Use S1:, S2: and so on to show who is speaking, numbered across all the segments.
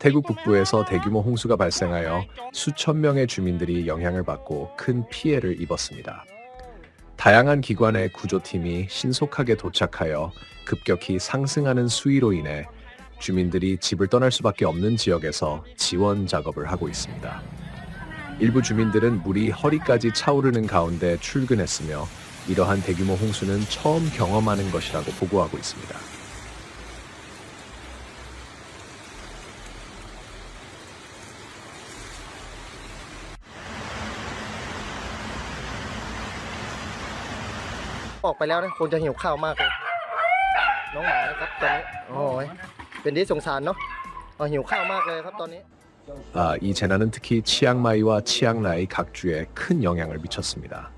S1: 태국 북부에서 대규모 홍수가 발생하여 수천 명의 주민들이 영향을 받고 큰 피해를 입었습니다. 다양한 기관의 구조팀이 신속하게 도착하여 급격히 상승하는 수위로 인해 주민들이 집을 떠날 수밖에 없는 지역에서 지원 작업을 하고 있습니다. 일부 주민들은 물이 허리까지 차오르는 가운데 출근했으며 이러한 대규모 홍수는 처음 경험하는 것이라고 보고하고 있습니다.
S2: ไปแล้วนะคงจะหิวข้าวมากเลย น้องหมานะครับตอนนี้โอ้ยเป็นที่สงสารเนาะเอาหิวข้าวมากเลยครับตอนนี้
S1: 아, 이 재난은 특히 치앙마이와 치앙라이 각 주에 큰 영향을 미쳤습니다.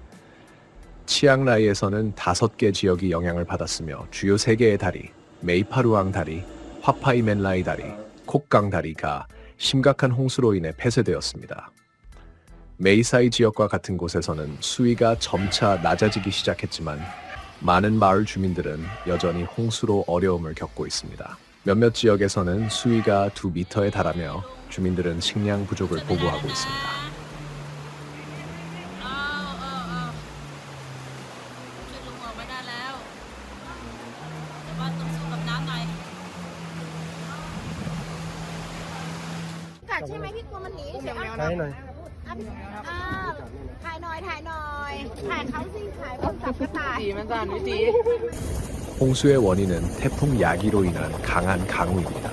S1: 치앙라이에서는 다섯 개 지역이 영향을 받았으며 주요 세 개의 다리, 메이파루앙 다리, 화파이멘라이 다리, 콕강 다리가 심각한 홍수로 인해 폐쇄되었습니다. 메이사이 지역과 같은 곳에서는 수위가 점차 낮아지기 시작했지만 많은 마을 주민들은 여전히 홍수로 어려움을 겪고 있습니다. 몇몇 지역에서는 수위가 두 미터에 달하며 주민들은 식량 부족을 보고하고 있습니다. 홍수의 원인은 태풍 야기로 인한 강한 강우입니다.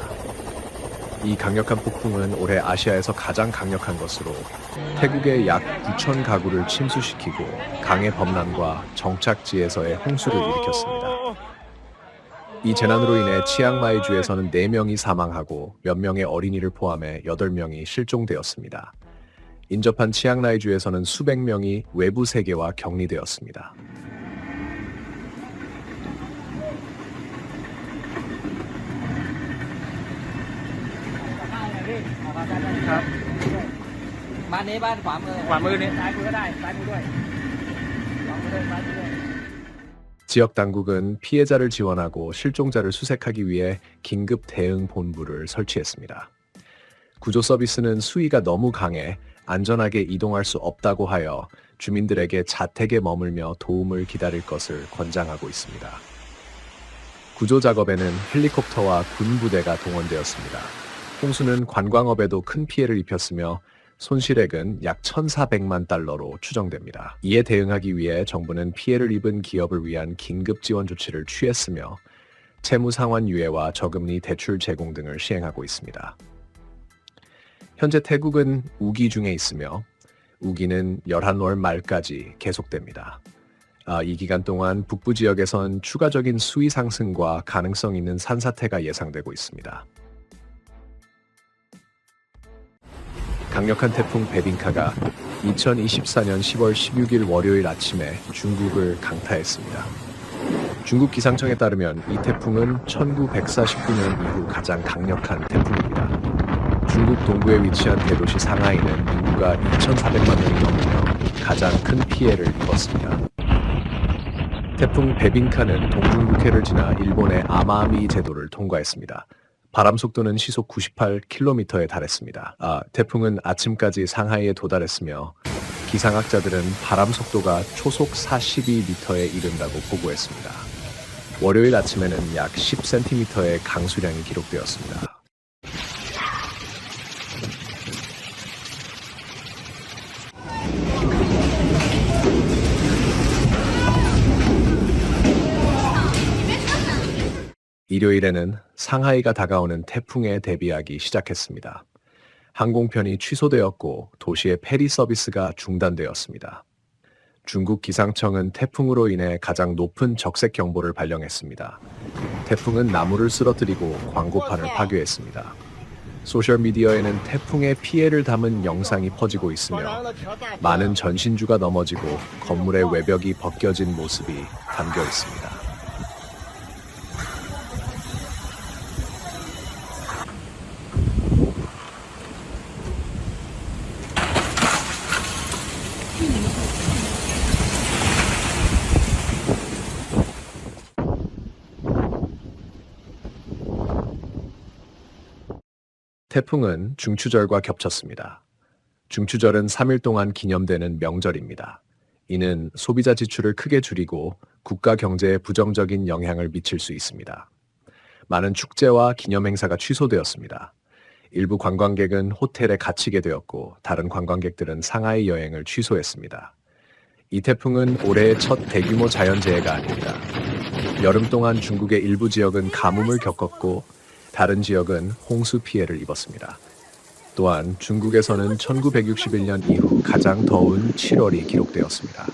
S1: 이 강력한 폭풍은 올해 아시아에서 가장 강력한 것으로 태국의 약 9천 가구를 침수시키고 강의 범람과 정착지에서의 홍수를 일으켰습니다. 이 재난으로 인해 치앙마이주에서는 4명이 사망하고 몇 명의 어린이를 포함해 8명이 실종되었습니다. 인접한 치앙라이주에서는 수백 명이 외부 세계와 격리되었습니다.
S3: ครับ บ้านนี้บ้านขวามือ ขวามือนี่ซ้ายมือก็ได้ ซ้ายมือด้วยขวามือด้วยซ้ายมือด้วย
S1: 지역 당국은 피해자를 지원하고 실종자를 수색하기 위해 긴급 대응 본부를 설치했습니다. 구조 서비스는 수위가 너무 강해 안전하게 이동할 수 없다고 하여 주민들에게 자택에 머물며 도움을 기다릴 것을 권장하고 있습니다. 구조 작업에는 헬리콥터와 군 부대가 동원되었습니다. 홍수는 관광업에도 큰 피해를 입혔으며 손실액은 약 1,400만 달러로 추정됩니다. 이에 대응하기 위해 정부는 피해를 입은 기업을 위한 긴급 지원 조치를 취했으며 채무 상환 유예와 저금리 대출 제공 등을 시행하고 있습니다. 현재 태국은 우기 중에 있으며 우기는 11월 말까지 계속됩니다. 아, 이 기간 동안 북부 지역에선 추가적인 수위 상승과 가능성 있는 산사태가 예상되고 있습니다. 강력한 태풍 베빈카가 2024년 10월 16일 월요일 아침에 중국을 강타했습니다. 중국 기상청에 따르면 이 태풍은 1949년 이후 가장 강력한 태풍입니다. 중국 동부에 위치한 대도시 상하이는 인구가 2,400만 명이 넘으며 가장 큰 피해를 입었습니다. 태풍 베빈카는 동중국해를 지나 일본의 아마미 제도를 통과했습니다. 바람 속도는 시속 98km에 달했습니다. 아, 태풍은 아침까지 상하이에 도달했으며 기상학자들은 바람 속도가 초속 42m에 이른다고 보고했습니다. 월요일 아침에는 약 10cm의 강수량이 기록되었습니다. 일요일에는 상하이가 다가오는 태풍에 대비하기 시작했습니다. 항공편이 취소되었고 도시의 페리 서비스가 중단되었습니다. 중국 기상청은 태풍으로 인해 가장 높은 적색 경보를 발령했습니다. 태풍은 나무를 쓰러뜨리고 광고판을 파괴했습니다. 소셜미디어에는 태풍의 피해를 담은 영상이 퍼지고 있으며 많은 전신주가 넘어지고 건물의 외벽이 벗겨진 모습이 담겨 있습니다. 태풍은 중추절과 겹쳤습니다. 중추절은 3일 동안 기념되는 명절입니다. 이는 소비자 지출을 크게 줄이고 국가 경제에 부정적인 영향을 미칠 수 있습니다. 많은 축제와 기념 행사가 취소되었습니다. 일부 관광객은 호텔에 갇히게 되었고 다른 관광객들은 상하이 여행을 취소했습니다. 이 태풍은 올해의 첫 대규모 자연재해가 아닙니다. 여름 동안 중국의 일부 지역은 가뭄을 겪었고 다른 지역은 홍수 피해를 입었습니다. 또한 중국에서는 1961년 이후 가장 더운 7월이 기록되었습니다.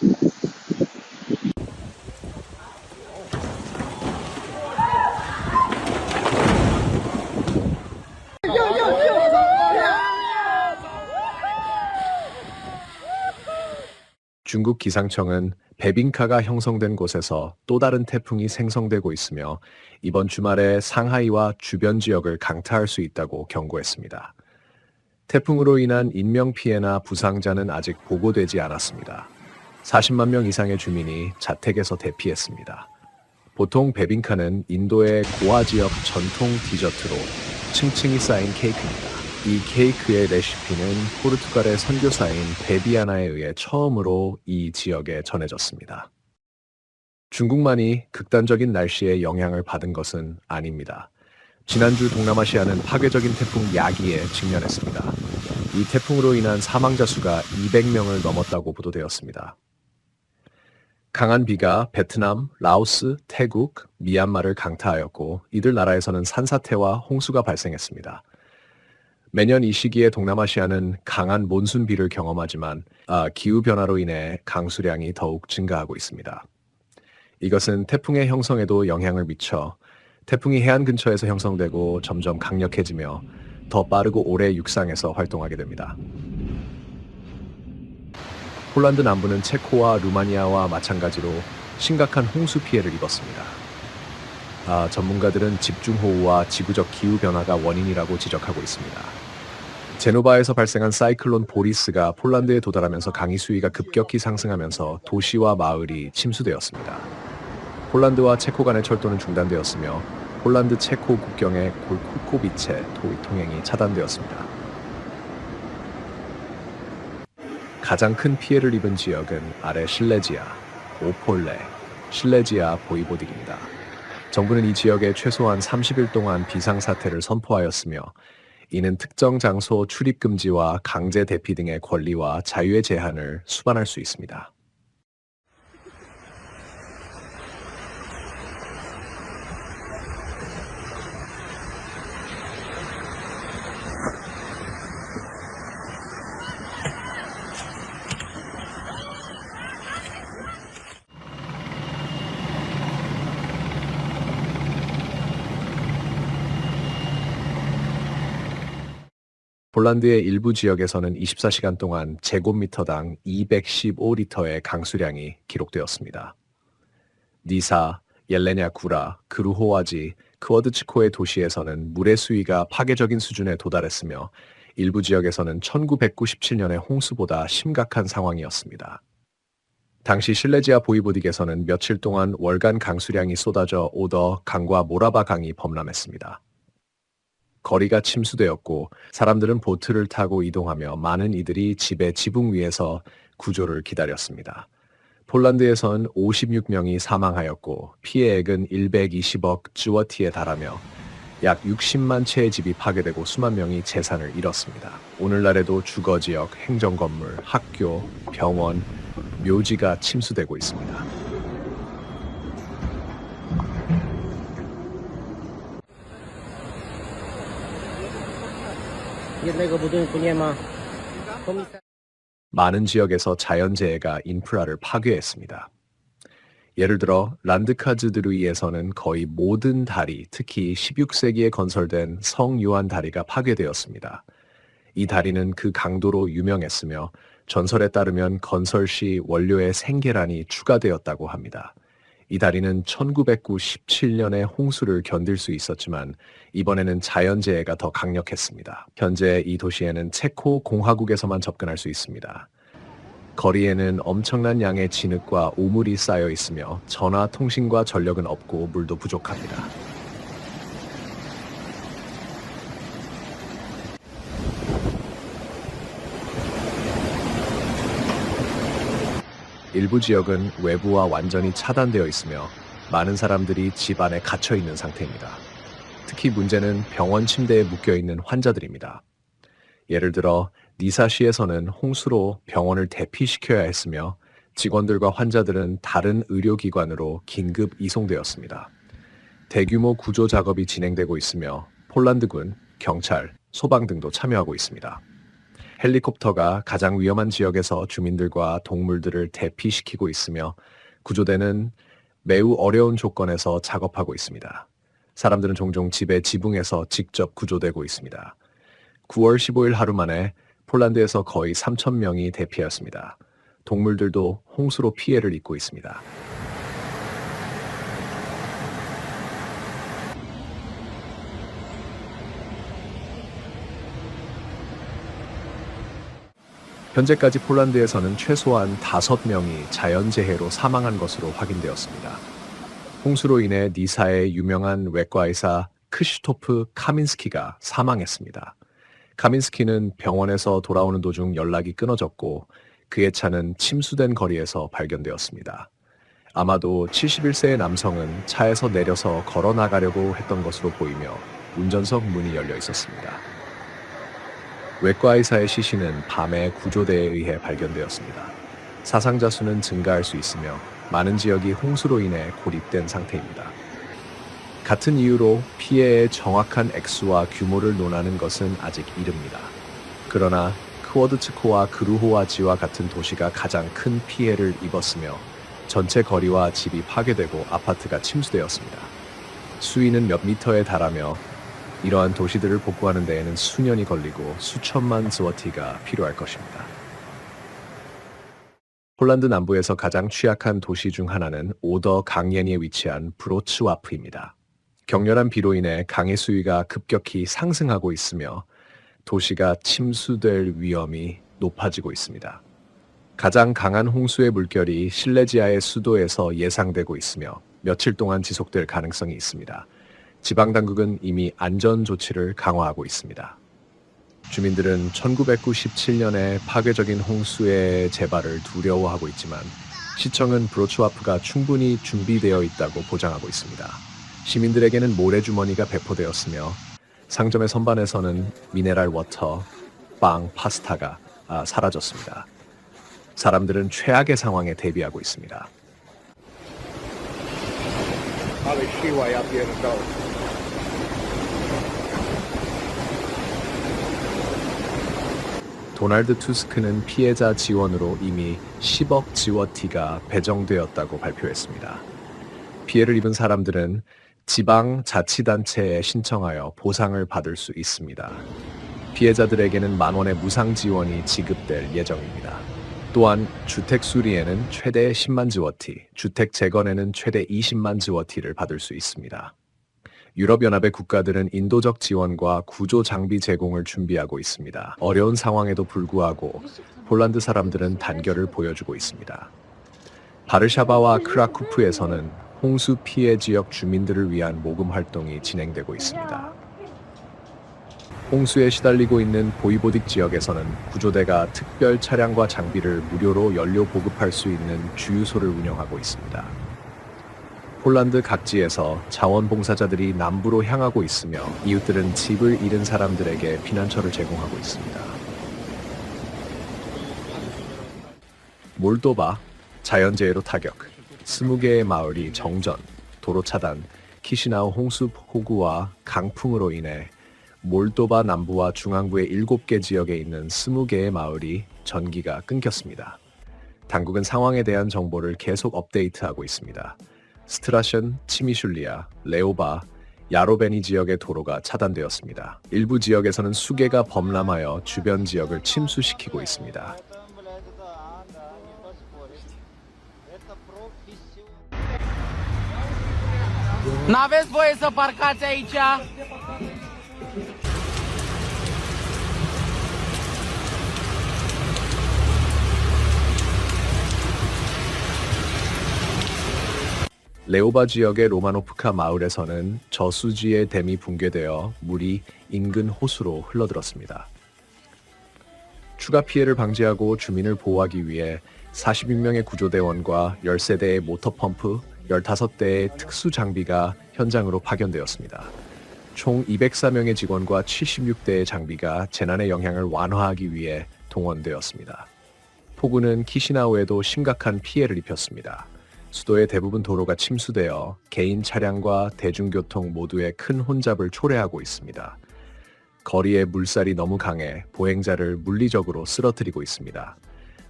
S1: 중국 기상청은 베빙카가 형성된 곳에서 또 다른 태풍이 생성되고 있으며 이번 주말에 상하이와 주변 지역을 강타할 수 있다고 경고했습니다. 태풍으로 인한 인명 피해나 부상자는 아직 보고되지 않았습니다. 40만 명 이상의 주민이 자택에서 대피했습니다. 보통 베빙카는 인도의 고아 지역 전통 디저트로 층층이 쌓인 케이크입니다. 이 케이크의 레시피는 포르투갈의 선교사인 베비아나에 의해 처음으로 이 지역에 전해졌습니다. 중국만이 극단적인 날씨에 영향을 받은 것은 아닙니다. 지난주 동남아시아는 파괴적인 태풍 야기에 직면했습니다. 이 태풍으로 인한 사망자 수가 200명을 넘었다고 보도되었습니다. 강한 비가 베트남, 라오스, 태국, 미얀마를 강타하였고 이들 나라에서는 산사태와 홍수가 발생했습니다. 매년 이 시기에 동남아시아는 강한 몬순비를 경험하지만 아, 기후 변화로 인해 강수량이 더욱 증가하고 있습니다. 이것은 태풍의 형성에도 영향을 미쳐 태풍이 해안 근처에서 형성되고 점점 강력해지며 더 빠르고 오래 육상에서 활동하게 됩니다. 폴란드 남부는 체코와 루마니아와 마찬가지로 심각한 홍수 피해를 입었습니다. 아, 전문가들은 집중호우와 지구적 기후변화가 원인이라고 지적하고 있습니다. 제노바에서 발생한 사이클론 보리스가 폴란드에 도달하면서 강의 수위가 급격히 상승하면서 도시와 마을이 침수되었습니다. 폴란드와 체코 간의 철도는 중단되었으며 폴란드 체코 국경의 골쿠코비체 도- 통행이 차단되었습니다. 가장 큰 피해를 입은 지역은 아래 실레지아, 오폴레, 실레지아 보이보딕입니다. 정부는 이 지역에 최소한 30일 동안 비상사태를 선포하였으며 이는 특정 장소 출입 금지와 강제 대피 등의 권리와 자유의 제한을 수반할 수 있습니다. 폴란드의 일부 지역에서는 24시간 동안 제곱미터당 215리터의 강수량이 기록되었습니다. 니사, 옐레냐 구라, 그루호와지, 크워드치코의 도시에서는 물의 수위가 파괴적인 수준에 도달했으며 일부 지역에서는 1997년의 홍수보다 심각한 상황이었습니다. 당시 실레지아 보이보딕에서는 며칠 동안 월간 강수량이 쏟아져 오더 강과 모라바 강이 범람했습니다. 거리가 침수되었고 사람들은 보트를 타고 이동하며 많은 이들이 집의 지붕 위에서 구조를 기다렸습니다. 폴란드에선 56명이 사망하였고 피해액은 120억 쯔워티에 달하며 약 60만 채의 집이 파괴되고 수만 명이 재산을 잃었습니다. 오늘날에도 주거 지역, 행정 건물, 학교, 병원, 묘지가 침수되고 있습니다.
S2: Jednego budynku nie ma.
S1: 많은 지역에서 자연재해가 인프라를 파괴했습니다. 예를 들어 란드카즈드르이에서는 거의 모든 다리, 특히 16세기에 건설된 성유한 다리가 파괴되었습니다. 이 다리는 그 강도로 유명했으며 전설에 따르면 건설 시 원료의 생계란이 추가되었다고 합니다. 이 다리는 1997년의 홍수를 견딜 수 있었지만 이번에는 자연재해가 더 강력했습니다. 현재 이 도시에는 체코 공화국에서만 접근할 수 있습니다. 거리에는 엄청난 양의 진흙과 오물이 쌓여 있으며 전화 통신과 전력은 없고 물도 부족합니다. 일부 지역은 외부와 완전히 차단되어 있으며 많은 사람들이 집 안에 갇혀 있는 상태입니다. 특히 문제는 병원 침대에 묶여 있는 환자들입니다. 예를 들어 니사시에서는 홍수로 병원을 대피시켜야 했으며 직원들과 환자들은 다른 의료기관으로 긴급 이송되었습니다. 대규모 구조 작업이 진행되고 있으며 폴란드군, 경찰, 소방 등도 참여하고 있습니다. 헬리콥터가 가장 위험한 지역에서 주민들과 동물들을 대피시키고 있으며 구조대는 매우 어려운 조건에서 작업하고 있습니다. 사람들은 종종 집에 지붕에서 직접 구조되고 있습니다. 9월 15일 하루 만에 폴란드에서 거의 3천 명이 대피하였습니다. 동물들도 홍수로 피해를 입고 있습니다. 현재까지 폴란드에서는 최소한 5명이 자연재해로 사망한 것으로 확인되었습니다. 홍수로 인해 니사의 유명한 외과의사 크시토프 카민스키가 사망했습니다. 카민스키는 병원에서 돌아오는 도중 연락이 끊어졌고 그의 차는 침수된 거리에서 발견되었습니다. 아마도 71세의 남성은 차에서 내려서 걸어 나가려고 했던 것으로 보이며 운전석 문이 열려 있었습니다. 외과 의사의 시신은 밤에 구조대에 의해 발견되었습니다. 사상자 수는 증가할 수 있으며 많은 지역이 홍수로 인해 고립된 상태입니다. 같은 이유로 피해의 정확한 액수와 규모를 논하는 것은 아직 이릅니다. 그러나 크워드츠코와 그루호와지와 같은 도시가 가장 큰 피해를 입었으며 전체 거리와 집이 파괴되고 아파트가 침수되었습니다. 수위는 몇 미터에 달하며 이러한 도시들을 복구하는 데에는 수년이 걸리고 수천만 스워티가 필요할 것입니다. 폴란드 남부에서 가장 취약한 도시 중 하나는 오더 강연에 위치한 브로츠와프입니다. 격렬한 비로 인해 강의 수위가 급격히 상승하고 있으며 도시가 침수될 위험이 높아지고 있습니다. 가장 강한 홍수의 물결이 실레지아의 수도에서 예상되고 있으며 며칠 동안 지속될 가능성이 있습니다. 지방 당국은 이미 안전 조치를 강화하고 있습니다. 주민들은 1997년에 파괴적인 홍수의 재발을 두려워하고 있지만 시청은 브로츠와프가 충분히 준비되어 있다고 보장하고 있습니다. 시민들에게는 모래주머니가 배포되었으며 상점의 선반에서는 미네랄 워터, 빵, 파스타가 아, 사라졌습니다. 사람들은 최악의 상황에 대비하고 있습니다. 도널드 투스크는 피해자 지원으로 이미 10억 지워티가 배정되었다고 발표했습니다. 피해를 입은 사람들은 지방 자치단체에 신청하여 보상을 받을 수 있습니다. 피해자들에게는 만 원의 무상 지원이 지급될 예정입니다. 또한 주택 수리에는 최대 10만 지워티, 주택 재건에는 최대 20만 지워티를 받을 수 있습니다. 유럽연합의 국가들은 인도적 지원과 구조 장비 제공을 준비하고 있습니다. 어려운 상황에도 불구하고 폴란드 사람들은 단결을 보여주고 있습니다. 바르샤바와 크라쿠프에서는 홍수 피해 지역 주민들을 위한 모금 활동이 진행되고 있습니다. 홍수에 시달리고 있는 보이보딕 지역에서는 구조대가 특별 차량과 장비를 무료로 연료 보급할 수 있는 주유소를 운영하고 있습니다. 폴란드 각지에서 자원봉사자들이 남부로 향하고 있으며 이웃들은 집을 잃은 사람들에게 피난처를 제공하고 있습니다. 몰도바 자연재해로 타격 20개의 마을이 정전, 도로 차단, 키시나우 홍수 폭우와 강풍으로 인해 몰도바 남부와 중앙부의 7개 지역에 있는 20개의 마을이 전기가 끊겼습니다. 당국은 상황에 대한 정보를 계속 업데이트하고 있습니다. 스트라션, 치미슐리아, 레오바, 야로베니 지역의 도로가 차단되었습니다. 일부 지역에서는 수개가 범람하여 주변 지역을 침수시키고 있습니다.
S3: N-aveți voie să?
S1: 레오바 지역의 로마노프카 마을에서는 저수지의 댐이 붕괴되어 물이 인근 호수로 흘러들었습니다. 추가 피해를 방지하고 주민을 보호하기 위해 46명의 구조대원과 13대의 모터펌프, 15대의 특수 장비가 현장으로 파견되었습니다. 총 204명의 직원과 76대의 장비가 재난의 영향을 완화하기 위해 동원되었습니다. 폭우는 키시나우에도 심각한 피해를 입혔습니다. 수도의 대부분 도로가 침수되어 개인 차량과 대중교통 모두에 큰 혼잡을 초래하고 있습니다. 거리에 물살이 너무 강해 보행자를 물리적으로 쓰러뜨리고 있습니다.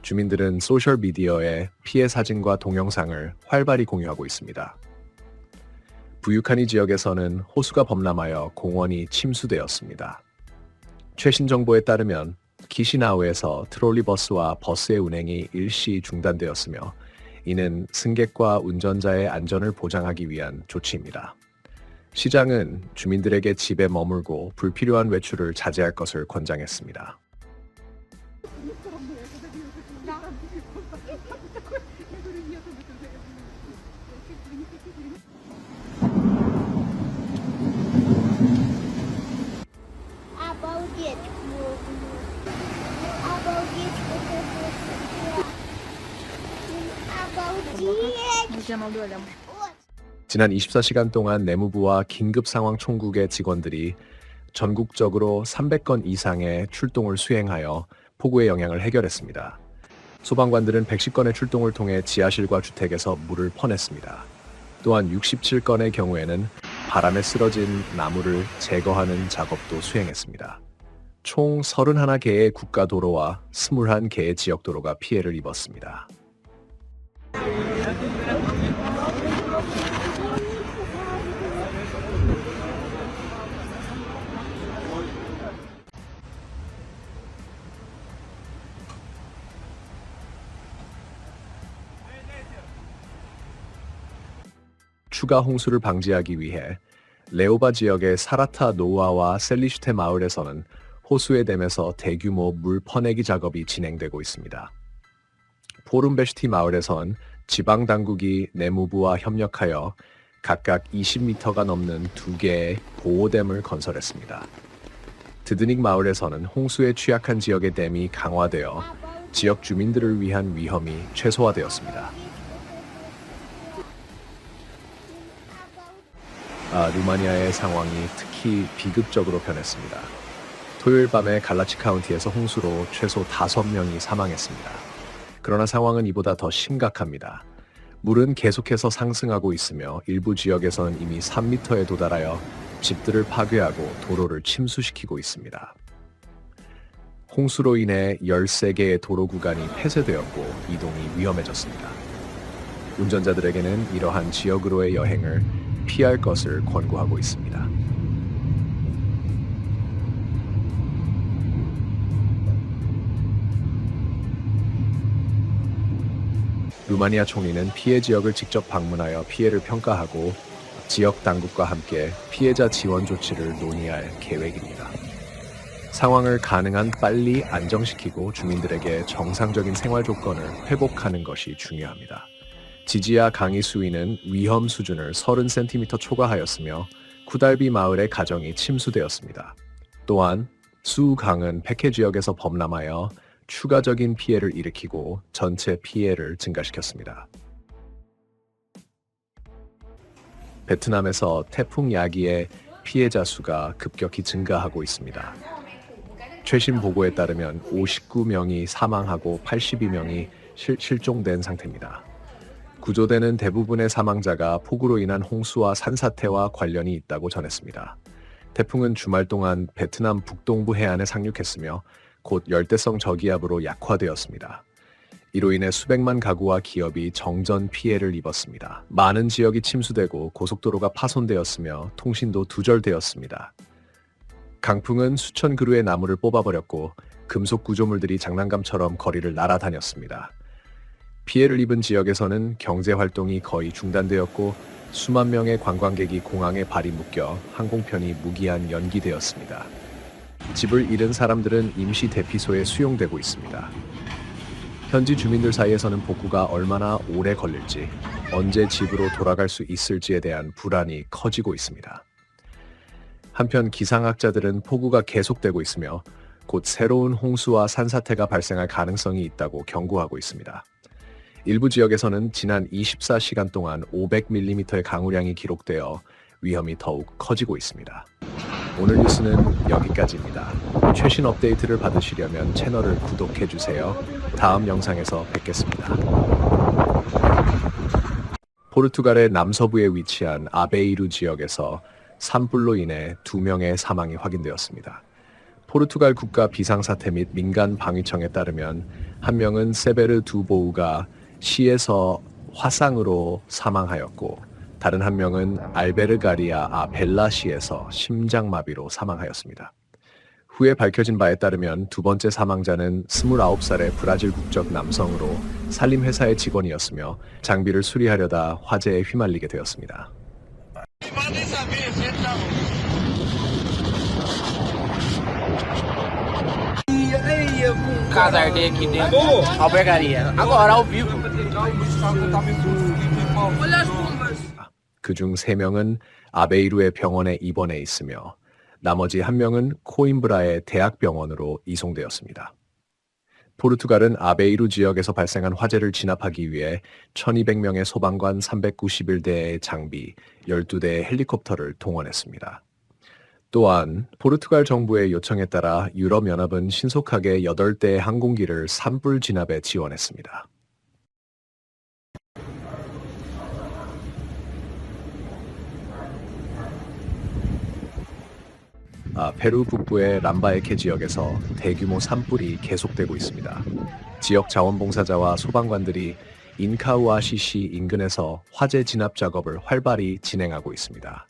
S1: 주민들은 소셜미디어에 피해 사진과 동영상을 활발히 공유하고 있습니다. 부유카니 지역에서는 호수가 범람하여 공원이 침수되었습니다. 최신 정보에 따르면 키시나우에서 트롤리버스와 버스의 운행이 일시 중단되었으며 이는 승객과 운전자의 안전을 보장하기 위한 조치입니다. 시장은 주민들에게 집에 머물고 불필요한 외출을 자제할 것을 권장했습니다.
S4: 아버지 아버지 아버 지
S1: 지난 24시간 동안 내무부와 긴급 상황 총국의 직원들이 전국적으로 300건 이상의 출동을 수행하여 폭우의 영향을 해결했습니다. 소방관들은 110건의 출동을 통해 지하실과 주택에서 물을 퍼냈습니다. 또한 67건의 경우에는 바람에 쓰러진 나무를 제거하는 작업도 수행했습니다. 총 31개의 국가도로와 21개의 지역도로가 피해를 입었습니다. 추가 홍수를 방지하기 위해 레오바 지역의 사라타 노아와 셀리슈테 마을에서는 호수에 댐에서 대규모 물 퍼내기 작업이 진행되고 있습니다. 포름베슈티 마을에선 지방 당국이 내무부와 협력하여 각각 20m가 넘는 두 개의 보호댐을 건설했습니다. 드드닉 마을에서는 홍수에 취약한 지역의 댐이 강화되어 지역 주민들을 위한 위험이 최소화되었습니다. 아, 루마니아의 상황이 특히 비극적으로 변했습니다. 토요일 밤에 갈라치 카운티에서 홍수로 최소 5명이 사망했습니다. 그러나 상황은 이보다 더 심각합니다. 물은 계속해서 상승하고 있으며 일부 지역에서는 이미 3m에 도달하여 집들을 파괴하고 도로를 침수시키고 있습니다. 홍수로 인해 13개의 도로 구간이 폐쇄되었고 이동이 위험해졌습니다. 운전자들에게는 이러한 지역으로의 여행을 피할 것을 권고하고 있습니다. 루마니아 총리는 피해 지역을 직접 방문하여 피해를 평가하고 지역 당국과 함께 피해자 지원 조치를 논의할 계획입니다. 상황을 가능한 빨리 안정시키고 주민들에게 정상적인 생활 조건을 회복하는 것이 중요합니다. 지지야 강의 수위는 위험 수준을 30cm 초과하였으며 쿠달비 마을의 가정이 침수되었습니다. 또한 수강은 백해 지역에서 범람하여 추가적인 피해를 일으키고 전체 피해를 증가시켰습니다. 베트남에서 태풍 야기의 피해자 수가 급격히 증가하고 있습니다. 최신 보고에 따르면 59명이 사망하고 82명이 실, 실종된 상태입니다. 구조되는 대부분의 사망자가 폭우로 인한 홍수와 산사태와 관련이 있다고 전했습니다. 태풍은 주말 동안 베트남 북동부 해안에 상륙했으며 곧 열대성 저기압으로 약화되었습니다. 이로 인해 수백만 가구와 기업이 정전 피해를 입었습니다. 많은 지역이 침수되고 고속도로가 파손되었으며 통신도 두절되었습니다. 강풍은 수천 그루의 나무를 뽑아버렸고 금속 구조물들이 장난감처럼 거리를 날아다녔습니다. 피해를 입은 지역에서는 경제 활동이 거의 중단되었고 수만 명의 관광객이 공항에 발이 묶여 항공편이 무기한 연기되었습니다. 집을 잃은 사람들은 임시 대피소에 수용되고 있습니다. 현지 주민들 사이에서는 복구가 얼마나 오래 걸릴지, 언제 집으로 돌아갈 수 있을지에 대한 불안이 커지고 있습니다. 한편 기상학자들은 폭우가 계속되고 있으며 곧 새로운 홍수와 산사태가 발생할 가능성이 있다고 경고하고 있습니다. 일부 지역에서는 지난 24시간 동안 500mm의 강우량이 기록되어 위험이 더욱 커지고 있습니다. 오늘 뉴스는 여기까지입니다. 최신 업데이트를 받으시려면 채널을 구독해 주세요. 다음 영상에서 뵙겠습니다. 포르투갈의 남서부에 위치한 아베이루 지역에서 산불로 인해 두 명의 사망이 확인되었습니다. 포르투갈 국가 비상사태 및 민간 방위청에 따르면 한 명은 세베르 두보우가 시에서 화상으로 사망하였고 다른 한 명은 알베르가리아 아 벨라시에서 심장마비로 사망하였습니다. 후에 밝혀진 바에 따르면 두 번째 사망자는 29살의 브라질 국적 남성으로 산림회사의 직원이었으며 장비를 수리하려다 화재에 휘말리게 되었습니다.
S3: Casa dele aqui dentro. Albergaria. Agora, ao vivo.
S1: 그중 세명은 아베이루의 병원에 입원해 있으며 나머지 한명은 코임브라의 대학병원으로 이송되었습니다. 포르투갈은 아베이루 지역에서 발생한 화재를 진압하기 위해 1200명의 소방관 391대의 장비, 12대의 헬리콥터를 동원했습니다. 또한 포르투갈 정부의 요청에 따라 유럽연합은 신속하게 8대의 항공기를 산불 진압에 지원했습니다. 아, 페루 북부의 람바에케 지역에서 대규모 산불이 계속되고 있습니다. 지역 자원봉사자와 소방관들이 인카우아시시 인근에서 화재 진압 작업을 활발히 진행하고 있습니다.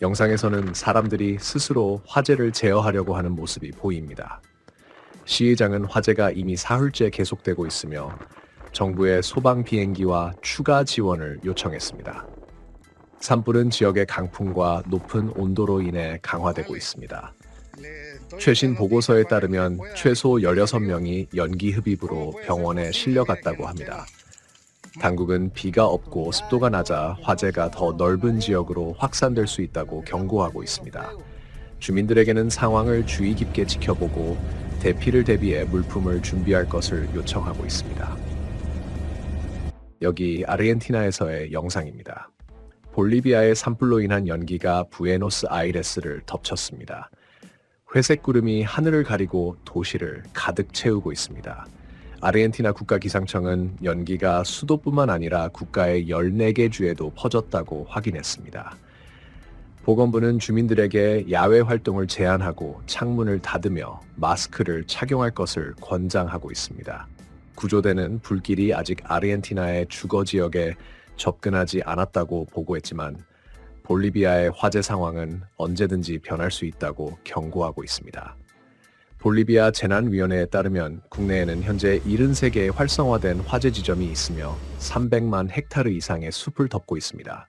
S1: 영상에서는 사람들이 스스로 화재를 제어하려고 하는 모습이 보입니다. 시의장은 화재가 이미 사흘째 계속되고 있으며 정부의 소방 비행기와 추가 지원을 요청했습니다. 산불은 지역의 강풍과 높은 온도로 인해 강화되고 있습니다. 최신 보고서에 따르면 최소 16명이 연기 흡입으로 병원에 실려갔다고 합니다. 당국은 비가 없고 습도가 낮아 화재가 더 넓은 지역으로 확산될 수 있다고 경고하고 있습니다. 주민들에게는 상황을 주의 깊게 지켜보고 대피를 대비해 물품을 준비할 것을 요청하고 있습니다. 여기 아르헨티나에서의 영상입니다. 볼리비아의 산불로 인한 연기가 부에노스 아이레스를 덮쳤습니다. 회색 구름이 하늘을 가리고 도시를 가득 채우고 있습니다. 아르헨티나 국가기상청은 연기가 수도뿐만 아니라 국가의 14개 주에도 퍼졌다고 확인했습니다. 보건부는 주민들에게 야외 활동을 제한하고 창문을 닫으며 마스크를 착용할 것을 권장하고 있습니다. 구조대는 불길이 아직 아르헨티나의 주거 지역에 접근하지 않았다고 보고했지만 볼리비아의 화재 상황은 언제든지 변할 수 있다고 경고하고 있습니다. 볼리비아 재난위원회에 따르면 국내에는 현재 73개의 활성화된 화재 지점이 있으며 300만 헥타르 이상의 숲을 덮고 있습니다.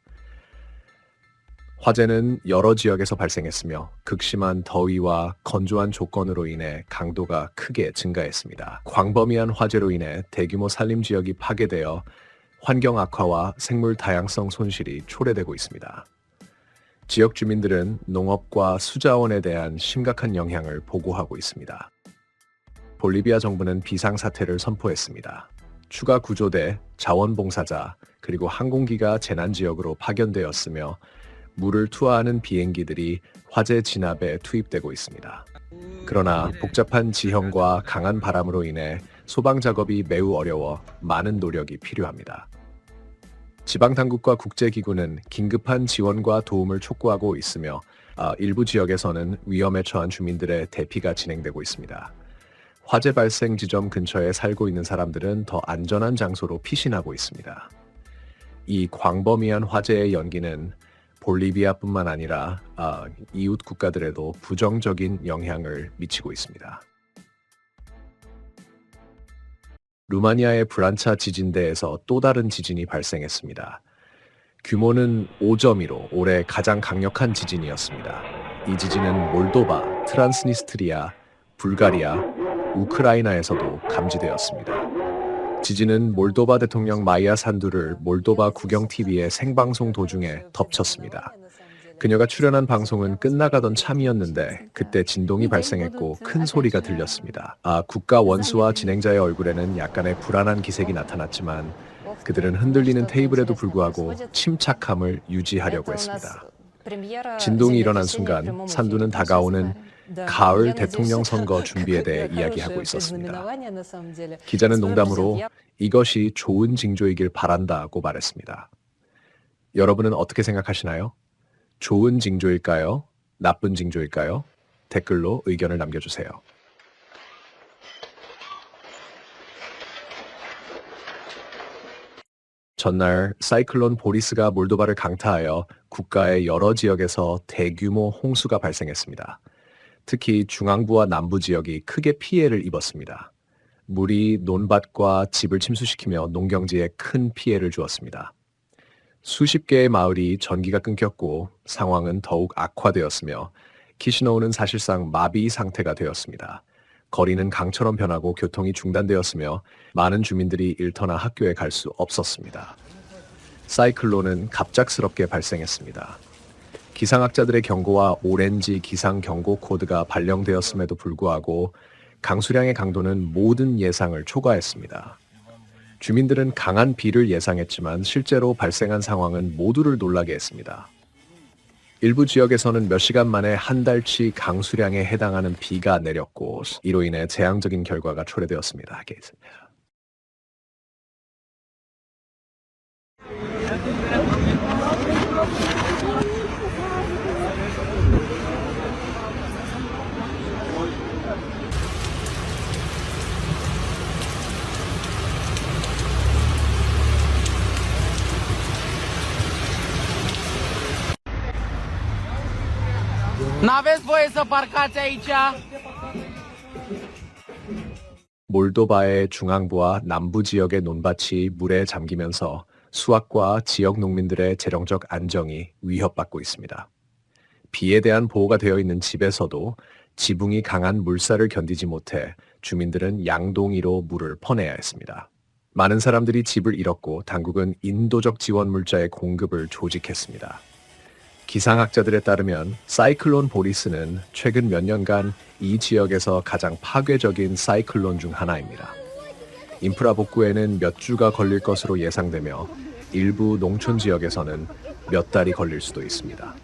S1: 화재는 여러 지역에서 발생했으며 극심한 더위와 건조한 조건으로 인해 강도가 크게 증가했습니다. 광범위한 화재로 인해 대규모 산림 지역이 파괴되어 환경 악화와 생물 다양성 손실이 초래되고 있습니다. 지역 주민들은 농업과 수자원에 대한 심각한 영향을 보고하고 있습니다. 볼리비아 정부는 비상사태를 선포했습니다. 추가 구조대, 자원봉사자, 그리고 항공기가 재난지역으로 파견되었으며 물을 투하하는 비행기들이 화재 진압에 투입되고 있습니다. 그러나 복잡한 지형과 강한 바람으로 인해 소방 작업이 매우 어려워 많은 노력이 필요합니다. 지방 당국과 국제 기구는 긴급한 지원과 도움을 촉구하고 있으며 아, 일부 지역에서는 위험에 처한 주민들의 대피가 진행되고 있습니다. 화재 발생 지점 근처에 살고 있는 사람들은 더 안전한 장소로 피신하고 있습니다. 이 광범위한 화재의 연기는 볼리비아뿐만 아니라 아, 이웃 국가들에도 부정적인 영향을 미치고 있습니다. 루마니아의 브란차 지진대에서 또 다른 지진이 발생했습니다. 규모는 5.2로 올해 가장 강력한 지진이었습니다. 이 지진은 몰도바, 트란스니스트리아, 불가리아, 우크라이나에서도 감지되었습니다. 지진은 몰도바 대통령 마이아 산두를 몰도바 국영 TV의 생방송 도중에 덮쳤습니다. 그녀가 출연한 방송은 끝나가던 참이었는데 그때 진동이 발생했고 큰 소리가 들렸습니다. 아, 국가 원수와 진행자의 얼굴에는 약간의 불안한 기색이 나타났지만 그들은 흔들리는 테이블에도 불구하고 침착함을 유지하려고 했습니다. 진동이 일어난 순간 산두는 다가오는 가을 대통령 선거 준비에 대해 이야기하고 있었습니다. 기자는 농담으로 이것이 좋은 징조이길 바란다고 말했습니다. 여러분은 어떻게 생각하시나요? 좋은 징조일까요? 나쁜 징조일까요? 댓글로 의견을 남겨주세요. 전날 사이클론 보리스가 몰도바를 강타하여 국가의 여러 지역에서 대규모 홍수가 발생했습니다. 특히 중앙부와 남부 지역이 크게 피해를 입었습니다. 물이 논밭과 집을 침수시키며 농경지에 큰 피해를 주었습니다. 수십 개의 마을이 전기가 끊겼고 상황은 더욱 악화되었으며 키시노우는 사실상 마비 상태가 되었습니다. 거리는 강처럼 변하고 교통이 중단되었으며 많은 주민들이 일터나 학교에 갈 수 없었습니다. 사이클론은 갑작스럽게 발생했습니다. 기상학자들의 경고와 오렌지 기상 경고 코드가 발령되었음에도 불구하고 강수량의 강도는 모든 예상을 초과했습니다. 주민들은 강한 비를 예상했지만 실제로 발생한 상황은 모두를 놀라게 했습니다. 일부 지역에서는 몇 시간 만에 한 달치 강수량에 해당하는 비가 내렸고 이로 인해 재앙적인 결과가 초래되었습니다.
S3: N-aveți voie să parcați aici?
S1: 몰도바의 중앙부와 남부 지역의 논밭이 물에 잠기면서 수확과 지역 농민들의 재정적 안정이 위협받고 있습니다. 비에 대한 보호가 되어 있는 집에서도 지붕이 강한 물살을 견디지 못해 주민들은 양동이로 물을 퍼내야 했습니다. 많은 사람들이 집을 잃었고 당국은 인도적 지원 물자의 공급을 조직했습니다. 기상학자들에 따르면 사이클론 보리스는 최근 몇 년간 이 지역에서 가장 파괴적인 사이클론 중 하나입니다. 인프라 복구에는 몇 주가 걸릴 것으로 예상되며 일부 농촌 지역에서는 몇 달이 걸릴 수도 있습니다.